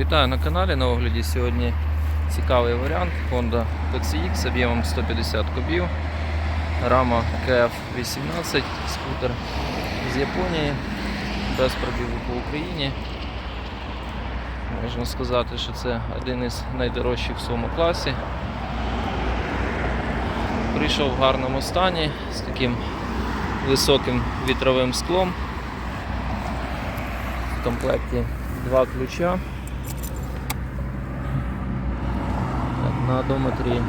Вітаю на каналі. На огляді сьогодні цікавий варіант Honda PCX з об'ємом 150 кубів. Рама KF18, скутер з Японії, без пробігу по Україні. Можна сказати, що це один із найдорожчих в своєму класі. Прийшов в гарному стані з таким високим вітровим склом. В комплекті два ключа. Так, на одометрі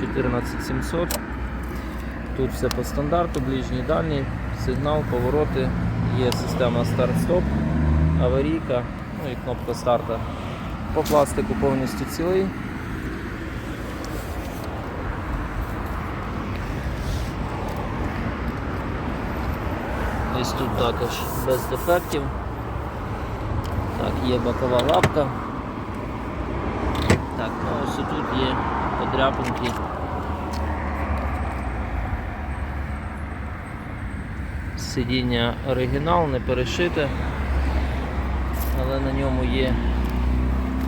14700. Тут все по стандарту, ближній дальній, сигнал, повороти, є система старт-стоп, аварійка, ну і кнопка старта. По пластику повністю цілий. Ось тут також без дефектів. Так, є бокова лапка. Так, тут є подряпинки. Сидіння оригінал, не перешите, але на ньому є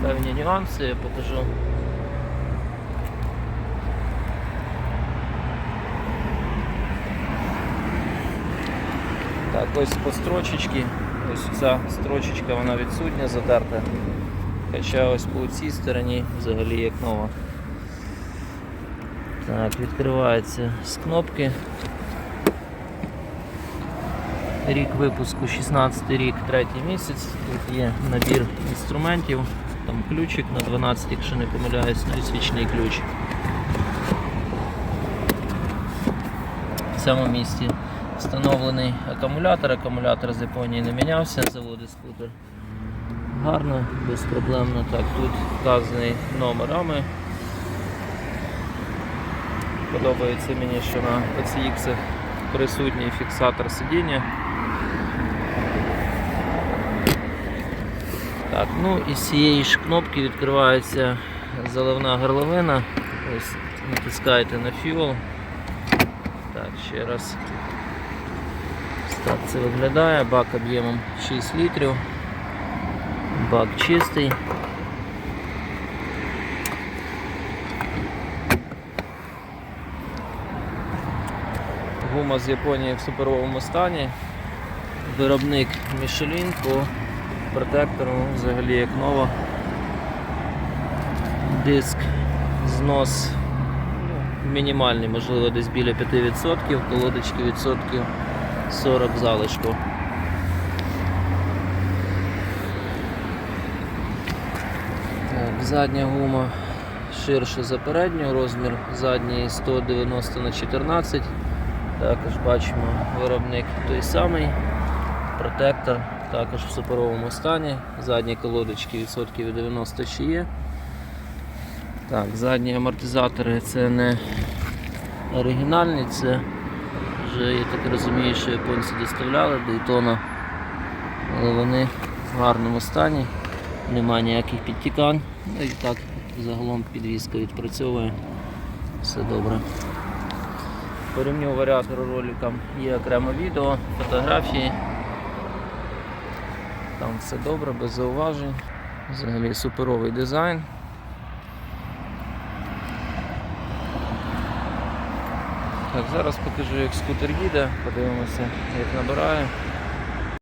певні нюанси, я покажу. Так, ось по строчечці. Ось ця строчечка вона відсутня, затерта. Хоча ось по цій стороні взагалі як нова. Так, відкривається з кнопки. Рік випуску 16 рік, третій місяць. Тут є набір інструментів, там ключик на 12, якщо не помиляюсь, ну і свічний ключ. В цьому місці встановлений акумулятор. Акумулятор з Японії не мінявся, заводить скутер. Гарно, безпроблемно. Так, тут вказаний номерами. Подобається мені, що на PCX присутній фіксатор сидіння. Так, ну і з цієї ж кнопки відкривається заливна горловина. Ось натискаєте на fuel. Так, ще раз. Так це виглядає, бак об'ємом 6 літрів. Бак чистий. Гума з Японії в суперовому стані. Виробник Michelin по протектору взагалі як нова. Диск знос мінімальний, можливо, десь біля 5%, колодочки відсотків 40 залишку. Так, задня гума ширше за передню, розмір задньої 190 на 14 Також бачимо виробник той самий, протектор також в суперовому стані, задні колодочки відсотків 90 ще є. Так, задні амортизатори це не оригінальні, це вже я так розумію, що японці доставляли Дейтона, але вони в гарному стані, немає ніяких підтікань. Ну і так загалом підвізка відпрацьовує. Все добре. По ремню варіатору роликам є окреме відео, фотографії. Там все добре, без зауважень. Взагалі суперовий дизайн. Так, зараз покажу, як скутер їде, подивимося, як набирає.